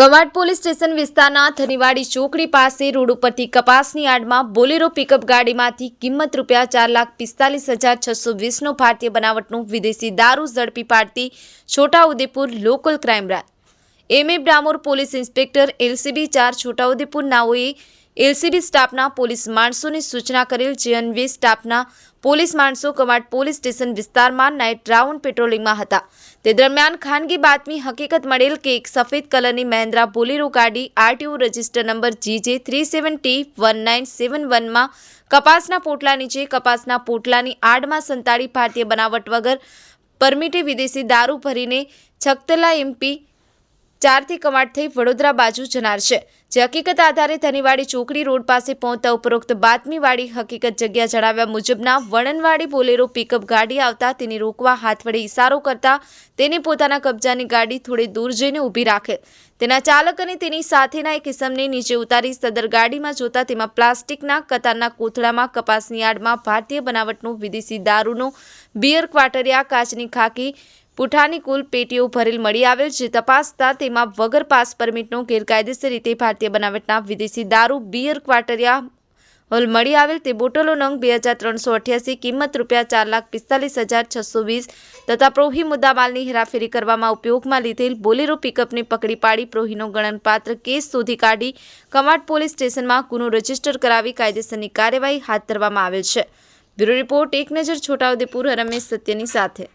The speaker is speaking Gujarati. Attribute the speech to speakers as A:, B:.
A: કવાડ પોલીસ સ્ટેશન વિસ્તારના ધનીવાડી ચોકડી પાસે રોડ ઉપરથી કપાસની આડમાં બોલેરો પિકઅપ ગાડીમાંથી કિંમત રૂપિયા ચાર લાખ પિસ્તાલીસ હજાર છસો વીસનો ભારતીય બનાવટનું વિદેશી દારૂ ઝડપી પાડતી Chhota Udepur local crime branch. M A Damor police inspector LCB ચાર છોટાઉદેપુર નાઓએ એલસીબી સ્ટાફના પોલીસ માણસોની સૂચના કરેલ જે અન્વયે સ્ટાફના પોલીસ માણસો કમાટ પોલીસ સ્ટેશન વિસ્તારમાં નાઇટ રાઉન્ડ પેટ્રોલિંગમાં હતા. તે દરમિયાન ખાનગી બાતમી હકીકત મળેલ કે એક સફેદ કલરની મહેન્દ્રા બોલેરો ગાડી RTO register number GJ three seven T one nine seven વનમાં કપાસના પોટલા નીચે કપાસના પોટલાની આડમાં સંતાડી ભારતીય બનાવટ વગર પરમિટે વિદેશી દારૂ ભરીને છક્તલા એમપી ચારથી કમાટ થઈ વડોદરા બાજુ જનાર છે. જે હકીકત આધારે ધનીવાડી ચોકડી રોડ પાસે પહોંચતા ઉપરોક્ત બાતમીવાળી હકીકત જગ્યા જણાવ્યા મુજબના વણનવાડી બોલેરો પિકઅપ ગાડી આવતા તેને રોકવા હાથ વડે ઇશારો કરતા તેને પોતાના કબજાની ગાડી થોડે દૂર જઈને ઊભી રાખે. તેના ચાલક અને તેની સાથેના એક કિસમને નીચે ઉતારી સદર ગાડીમાં જોતા તેમાં પ્લાસ્ટિકના કતારના કોથળામાં કપાસની આડમાં ભારતીય બનાવટનું વિદેશી દારૂનો બિયર ક્વાટરિયા કાચની ખાકી પુઠાની કુલ પેટીઓ ભરેલ મળી આવેલ જે તપાસતા તેમાં વગર પાસ પરમિટનો ગેરકાયદેસર રીતે ભારતીય બનાવટના વિદેશી દારૂ, બિયર ક્વાટરિયા હોલ મળી આવેલ. તે બોટલો નંગ બે હજાર ત્રણસો અઠ્યાસી, કિંમત રૂપિયા ચાર લાખ પિસ્તાલીસ હજાર છસો વીસ તથા પ્રોહી મુદ્દામાલની હેરાફેરી કરવામાં ઉપયોગમાં લીધેલ બોલેરો પિકઅપને પકડી પાડી પ્રોહીનો ગણનપાત્ર કેસ શોધી કાઢી કમાટ પોલીસ સ્ટેશનમાં ગુનો રજિસ્ટર કરાવી કાયદેસરની કાર્યવાહી હાથ ધરવામાં આવેલ છે. બ્યુરો રિપોર્ટ, એક નજર છોટાઉદેપુર, રમેશ સત્યની સાથે.